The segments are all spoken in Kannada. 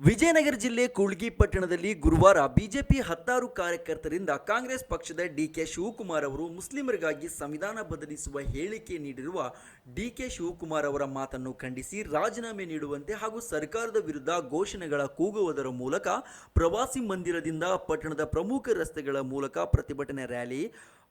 ವಿಜಯನಗರ ಜಿಲ್ಲೆ ಕೂಳ್ಗಿ ಪಟ್ಟಣದಲ್ಲಿ ಗುರುವಾರ ಬಿಜೆಪಿ ಹತ್ತಾರು ಕಾರ್ಯಕರ್ತರಿಂದ ಕಾಂಗ್ರೆಸ್ ಪಕ್ಷದ ಡಿಕೆ ಶಿವಕುಮಾರ್ ಅವರು ಮುಸ್ಲಿಮರಿಗಾಗಿ ಸಂವಿಧಾನ ಬದಲಿಸುವ ಹೇಳಿಕೆ ನೀಡಿರುವ ಡಿಕೆ ಶಿವಕುಮಾರ್ ಅವರ ಮಾತನ್ನು ಖಂಡಿಸಿ ರಾಜೀನಾಮೆ ನೀಡುವಂತೆ ಹಾಗೂ ಸರ್ಕಾರದ ವಿರುದ್ಧ ಘೋಷಣೆಗಳ ಕೂಗುವುದರ ಮೂಲಕ ಪ್ರವಾಸಿ ಮಂದಿರದಿಂದ ಪಟ್ಟಣದ ಪ್ರಮುಖ ರಸ್ತೆಗಳ ಮೂಲಕ ಪ್ರತಿಭಟನೆ ರ್ಯಾಲಿ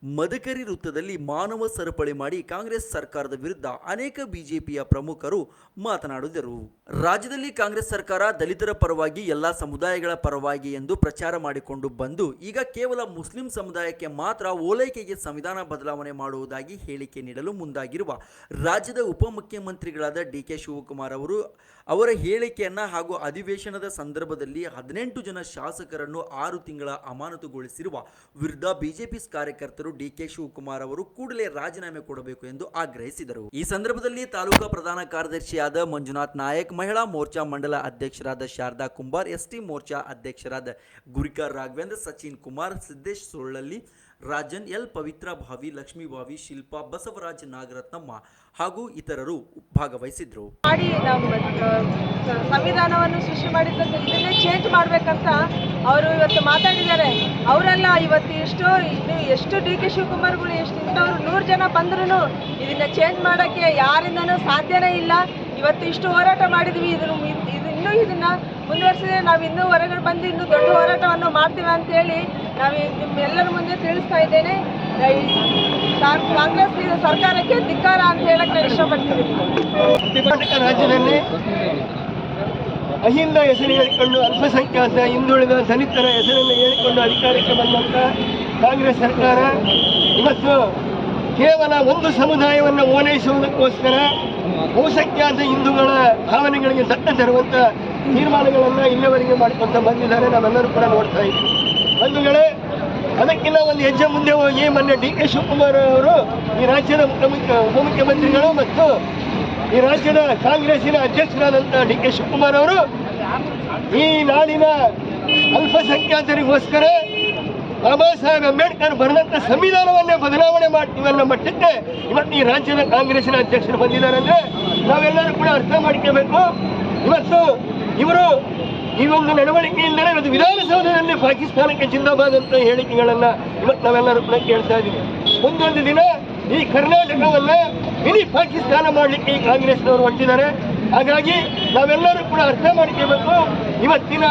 ಮದಕರಿ ವೃತ್ತದಲ್ಲಿ ಮಾನವ ಸರಪಳಿ ಮಾಡಿ ಕಾಂಗ್ರೆಸ್ ಸರ್ಕಾರದ ವಿರುದ್ಧ ಅನೇಕ ಬಿಜೆಪಿಯ ಪ್ರಮುಖರು ಮಾತನಾಡಿದರು. ರಾಜ್ಯದಲ್ಲಿ ಕಾಂಗ್ರೆಸ್ ಸರ್ಕಾರ ದಲಿತರ ಪರವಾಗಿ, ಎಲ್ಲ ಸಮುದಾಯಗಳ ಪರವಾಗಿ ಎಂದು ಪ್ರಚಾರ ಮಾಡಿಕೊಂಡು ಬಂದು, ಈಗ ಕೇವಲ ಮುಸ್ಲಿಂ ಸಮುದಾಯಕ್ಕೆ ಮಾತ್ರ ಓಲೈಕೆಗೆ ಸಂವಿಧಾನ ಬದಲಾವಣೆ ಮಾಡುವುದಾಗಿ ಹೇಳಿಕೆ ನೀಡಲು ಮುಂದಾಗಿರುವ ರಾಜ್ಯದ ಉಪಮುಖ್ಯಮಂತ್ರಿಗಳಾದ ಡಿ ಕೆ ಶಿವಕುಮಾರ್ ಅವರು, ಅವರ ಹೇಳಿಕೆಯನ್ನ ಹಾಗೂ ಅಧಿವೇಶನದ ಸಂದರ್ಭದಲ್ಲಿ ಹದಿನೆಂಟು ಜನ ಶಾಸಕರನ್ನು ಆರು ತಿಂಗಳ ಅಮಾನತುಗೊಳಿಸಿರುವ ವಿರುದ್ಧ ಬಿಜೆಪಿ ಕಾರ್ಯಕರ್ತರು ಡಿ ಕೆ ಶಿವಕುಮಾರ್ ಅವರು ಕೂಡಲೇ ರಾಜೀನಾಮೆ ಕೊಡಬೇಕು ಎಂದು ಆಗ್ರಹಿಸಿದರು. ಈ ಸಂದರ್ಭದಲ್ಲಿ ತಾಲೂಕಾ ಪ್ರಧಾನ ಕಾರ್ಯದರ್ಶಿಯಾದ ಮಂಜುನಾಥ್ ನಾಯಕ್, ಮಹಿಳಾ ಮೋರ್ಚಾ ಮಂಡಲ ಅಧ್ಯಕ್ಷರಾದ ಶಾರದಾ ಕುಂಬಾರ್, ಎಸ್ಟಿ ಮೋರ್ಚಾ ಅಧ್ಯಕ್ಷರಾದ ಗುರಿಕಾರ್ ರಾಘವೇಂದ್ರ, ಸಚಿನ್ ಕುಮಾರ್, ಸಿದ್ದೇಶ್ ಸುರಳಲ್ಲಿ ರಾಜನ್ ಎಲ್ ಪವಿತ್ರ ಭಾವಿ, ಲಕ್ಷ್ಮೀ ಭಾವಿ, ಶಿಲ್ಪಾ ಬಸವರಾಜ್ ನಾಗರತ್ನಮ್ಮ ಹಾಗೂ ಇತರರು ಭಾಗವಹಿಸಿದ್ರು ಸಂವಿಧಾನವನ್ನು ಸೃಷ್ಟಿ ಮಾಡಿದ್ದನ್ನು ಇದನ್ನೇ ಚೇಂಜ್ ಮಾಡ್ಬೇಕಂತ ಅವರು ಇವತ್ತು ಮಾತಾಡಿದ್ದಾರೆ. ಅವರೆಲ್ಲ ಇವತ್ತು ಎಷ್ಟೋ ಇನ್ನು ಎಷ್ಟು ಡಿ ಕೆ ಶಿವಕುಮಾರ್ಗಳು ಎಷ್ಟು ಇಂಥವ್ರು ನೂರು ಜನ ಬಂದ್ರೂ ಇದನ್ನ ಚೇಂಜ್ ಮಾಡೋಕ್ಕೆ ಯಾರಿಂದನೂ ಸಾಧ್ಯನೇ ಇಲ್ಲ. ಇವತ್ತು ಇಷ್ಟು ಹೋರಾಟ ಮಾಡಿದ್ವಿ. ಇದನ್ನು ಇದು ಇನ್ನೂ ಇದನ್ನ ಮುಂದುವರಿಸಿದ್ರೆ ನಾವು ಇನ್ನೂ ಹೊರಗಡೆ ಬಂದು ಇನ್ನೂ ದೊಡ್ಡ ಹೋರಾಟವನ್ನು ಮಾಡ್ತೀವಿ ಅಂತೇಳಿ ನಾವು ನಿಮ್ಮೆಲ್ಲರ ಮುಂದೆ ತಿಳಿಸ್ತಾ ಇದ್ದೇನೆ. ಕಾಂಗ್ರೆಸ್ ಸರ್ಕಾರಕ್ಕೆ ಧಿಕ್ಕಾರ ಅಂತ ಹೇಳಕ್ಕೆ ಇಷ್ಟಪಡ್ತೀನಿ ಕರ್ನಾಟಕ ರಾಜ್ಯದಲ್ಲಿ ಅಹಿಂದ ಹೆಸರು ಹೇಳಿಕೊಂಡು ಅಲ್ಪಸಂಖ್ಯಾತ, ಹಿಂದುಳಿದ ದಲಿತರ ಹೆಸರನ್ನು ಹೇಳಿಕೊಂಡು ಅಧಿಕಾರಕ್ಕೆ ಬಂದಂಥ ಕಾಂಗ್ರೆಸ್ ಸರ್ಕಾರ ಇವತ್ತು ಕೇವಲ ಒಂದು ಸಮುದಾಯವನ್ನು ಓಲೈಸುವುದಕ್ಕೋಸ್ಕರ ಬಹುಸಂಖ್ಯಾತ ಹಿಂದೂಗಳ ಭಾವನೆಗಳಿಗೆ ದಟ್ಟ ತರುವಂಥ ತೀರ್ಮಾನಗಳನ್ನು ಇಲ್ಲಿವರೆಗೆ ಮಾಡಿಕೊಂತ ಬಂದಿದ್ದಾರೆ. ನಾವೆಲ್ಲರೂ ಕೂಡ ನೋಡ್ತಾ ಇದ್ದೀವಿ. ಬಂಧುಗಳೇ, ಅದಕ್ಕಿಂತ ಒಂದು ಹೆಜ್ಜೆ ಮುಂದೆ ಹೋಗಿ ಮೊನ್ನೆ ಡಿ ಕೆ ಶಿವಕುಮಾರ್ ಅವರು ಈ ರಾಜ್ಯದ ಮುಖ್ಯಮಂತ್ರಿ ಉಪಮುಖ್ಯಮಂತ್ರಿಗಳು ಮತ್ತು ಈ ರಾಜ್ಯದ ಕಾಂಗ್ರೆಸ್ಸಿನ ಅಧ್ಯಕ್ಷರಾದಂಥ ಡಿ ಕೆ ಶಿವಕುಮಾರ್ ಅವರು ಈ ನಾಡಿನ ಅಲ್ಪಸಂಖ್ಯಾತರಿಗೋಸ್ಕರ ಬಾಬಾ ಸಾಹೇಬ್ ಅಂಬೇಡ್ಕರ್ ಬರೆದಂಥ ಸಂವಿಧಾನವನ್ನೇ ಬದಲಾವಣೆ ಮಾಡ್ತೀವಿ ಅನ್ನೋ ಮಟ್ಟಕ್ಕೆ ಇವತ್ತು ಈ ರಾಜ್ಯದ ಕಾಂಗ್ರೆಸ್ಸಿನ ಅಧ್ಯಕ್ಷರು ಬಂದಿದ್ದಾರೆ ಅಂದ್ರೆ ನಾವೆಲ್ಲರೂ ಕೂಡ ಅರ್ಥ ಮಾಡ್ಕೋಬೇಕು. ಇವತ್ತು ಇವರು ಈ ಒಂದು ನಡವಳಿಕೆಯಿಂದಲೇ ಇವತ್ತು ವಿಧಾನಸೌಧದಲ್ಲಿ ಪಾಕಿಸ್ತಾನಕ್ಕೆ ಜಿಂದಾಬಾದ್ ಹೇಳಿಕೆಗಳನ್ನ ಇವತ್ತು ನಾವೆಲ್ಲರೂ ಕೂಡ ಕೇಳ್ತಾ ಇದ್ದೀವಿ. ಮುಂದೊಂದು ದಿನ ಈ ಕರ್ನಾಟಕವನ್ನ ಮಿನಿ ಪಾಕಿಸ್ತಾನ ಮಾಡಲಿಕ್ಕೆ ಈ ಕಾಂಗ್ರೆಸ್ನವರು ಹೊಟ್ಟಿದ್ದಾರೆ ಹಾಗಾಗಿ ನಾವೆಲ್ಲರೂ ಕೂಡ ಅರ್ಥ ಮಾಡ್ಕೋಬೇಕು. ಇವತ್ತಿನ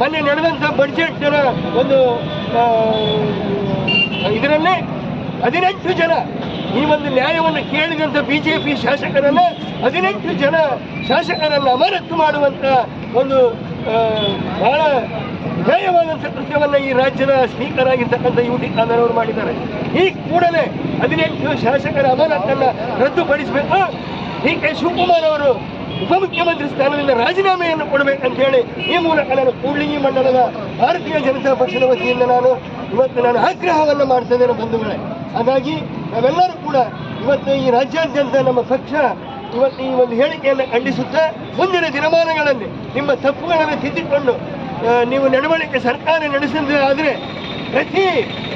ಮೊನ್ನೆ ನಡೆದಂಥ ಬಡ್ಜೆಟ್ ಒಂದು ಇದರಲ್ಲಿ ಹದಿನೆಂಟು ಜನ, ಈ ಒಂದು ನ್ಯಾಯವನ್ನು ಕೇಳಿದಂಥ ಬಿ ಜೆ ಪಿ ಶಾಸಕರನ್ನು ಹದಿನೆಂಟು ಜನ ಶಾಸಕರನ್ನು ಅಮಾನತು ಮಾಡುವಂಥ ಒಂದು ಬಹಳ ಧ್ಯೇಯವಾದಂಥ ಕೃತ್ಯವನ್ನ ಈ ರಾಜ್ಯದ ಸ್ಪೀಕರ್ ಆಗಿರ್ತಕ್ಕಂಥ ಯು ಟಿ ಖಾದರ್ ಮಾಡಿದ್ದಾರೆ. ಈ ಕೂಡಲೇ ಹದಿನೆಂಟು ಶಾಸಕರ ಅಮಾನತನ್ನ ರದ್ದುಪಡಿಸಬೇಕು. ಡಿ ಕೆ ಶಿವಕುಮಾರ್ ಅವರು ಉಪಮುಖ್ಯಮಂತ್ರಿ ಸ್ಥಾನದಿಂದ ರಾಜೀನಾಮೆಯನ್ನು ಕೊಡಬೇಕಂತ ಹೇಳಿ ಈ ಮೂಲಕ ನಾನು ಕೂಡ್ಲಿಗಿ ಮಂಡಲದ ಭಾರತೀಯ ಜನತಾ ಪಕ್ಷದ ವತಿಯಿಂದ ನಾನು ಇವತ್ತು ನಾನು ಆಗ್ರಹವನ್ನು ಮಾಡ್ತಾ ಬಂಧುಗಳೇ. ಹಾಗಾಗಿ ನಾವೆಲ್ಲರೂ ಕೂಡ ಇವತ್ತು ಈ ರಾಜ್ಯಾದ್ಯಂತ ನಮ್ಮ ಪಕ್ಷ ಇವತ್ತು ಈ ಒಂದು ಹೇಳಿಕೆಯನ್ನು ಖಂಡಿಸುತ್ತಾ ಮುಂದಿನ ದಿನಮಾನಗಳಲ್ಲಿ ನಿಮ್ಮ ತಪ್ಪುಗಳನ್ನು ತಿದ್ದಿಕೊಂಡು ನೀವು ನಡವಳಿಕೆ ಸರ್ಕಾರ ನಡೆಸಿದ್ರೆ ಪ್ರತಿ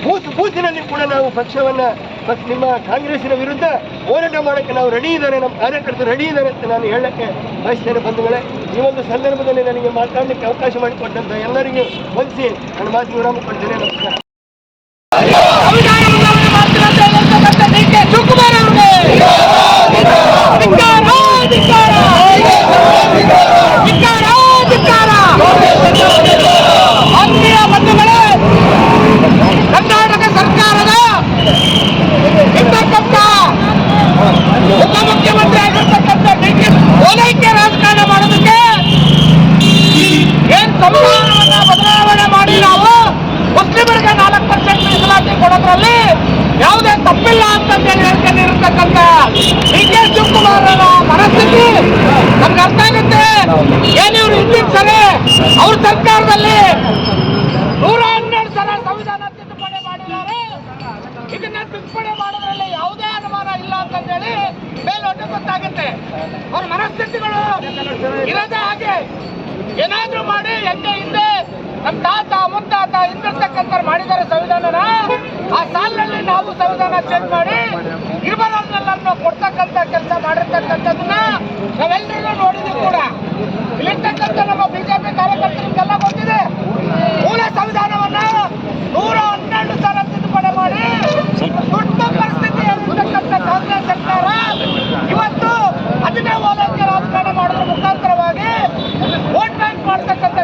ಬೂತ್ ಬೂತಿನಲ್ಲಿ ಕೂಡ ನಾವು ಪಕ್ಷವನ್ನ ಪಕ್ಷ ನಿಮ್ಮ ಕಾಂಗ್ರೆಸ್ಸಿನ ವಿರುದ್ಧ ಹೋರಾಟ ಮಾಡೋಕ್ಕೆ ನಾವು ರೆಡಿ ಇದ್ದಾರೆ ನಮ್ಮ ಕಾರ್ಯಕರ್ತರು ರೆಡಿ ಇದ್ದಾರೆ ಅಂತ ನಾನು ಹೇಳಕ್ಕೆ ಬಯಸ್ತೇನೆ ಬಂಧುಗಳೇ. ಈ ಒಂದು ಸಂದರ್ಭದಲ್ಲಿ ನನಗೆ ಮಾತಾಡಲಿಕ್ಕೆ ಅವಕಾಶ ಮಾಡಿಕೊಟ್ಟಂತ ಎಲ್ಲರಿಗೂ ವಂದಿಸಿ ನನ್ನ ಮಾತು ವಿರಾಮ ಕೊಡ್ತೇನೆ. ನಮಸ್ಕಾರ ಕರ್ನಾಟಕ ಸರ್ಕಾರದ ಇರ್ತಕ್ಕಂಥ ಉಪಮುಖ್ಯಮಂತ್ರಿ ಆಗಿರ್ತಕ್ಕಂಥ ಡಿ ಕೆ ಓಲೈಕೆ ರಾಜಕಾರಣ ಮಾಡೋದಕ್ಕೆ ಏನ್ ಸಂವಿಧಾನವನ್ನ ಬದಲಾವಣೆ ಮಾಡಿ ನಾವು ಮುಸ್ಲಿಮರಿಗೆ ನಾಲ್ಕು ಪರ್ಸೆಂಟ್ ಮೀಸಲಾತಿ ಕೊಡೋದ್ರಲ್ಲಿ ಯಾವುದೇ ತಪ್ಪಿಲ್ಲ ಅಂತ ಹೇಳ್ಕೊಂಡಿರ್ತಕ್ಕಂಥ ಡಿ ಕೆ ಶಿವಕುಮಾರ್ ಅವರ ಮನಸ್ಥಿತಿ ನಮ್ಗೆ ಅರ್ಥ ಆಗುತ್ತೆ. ಏನಿವ್ರು ಹಿಂದಿನ ಸರಿ? ಅವ್ರ ಸರ್ಕಾರದಲ್ಲಿ ನೂರ ಹನ್ನೆರಡು ಸಲ ಸಂವಿಧಾನ ತಿದ್ದುಪಡಿ ಮಾಡಿದ್ದಾರೆ. ಇದನ್ನ ತಿದ್ದುಪಡಿ ಮಾಡೋದ್ರಲ್ಲಿ ಯಾವುದೇ ಅನುಮಾನ ಇಲ್ಲ ಅಂತಂದೇಳಿ ಮೇಲ್ನೋಟ ಗೊತ್ತಾಗುತ್ತೆ. ಅವ್ರ ಇರದ ಹಾಗೆ ಏನಾದ್ರೂ ಮಾಡಿ ಹೆಂಗೆ ಹಿಂದೆ ನಮ್ಮ ತಾತ, ಮುತ್ತಾತ ಹಿಂದಿರ್ತಕ್ಕಂಥ ಮಾಡಿದ್ದಾರೆ ಸಂವಿಧಾನನ, ಆ ಸಾಲಿನಲ್ಲಿ ನಾವು ಸಂವಿಧಾನ ಚೇಂಜ್ ಮಾಡಿ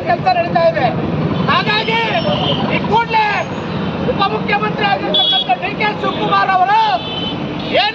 ಕೆಲಸ ನಡೀತಾ ಇದೆ. ಹಾಗಾಗಿ ಈ ಕೂಡಲೇ ಉಪಮುಖ್ಯಮಂತ್ರಿ ಆಗಿರ್ತಕ್ಕಂಥ ಡಿ ಕೆ ಶಿವಕುಮಾರ್ ಅವರು ಏನು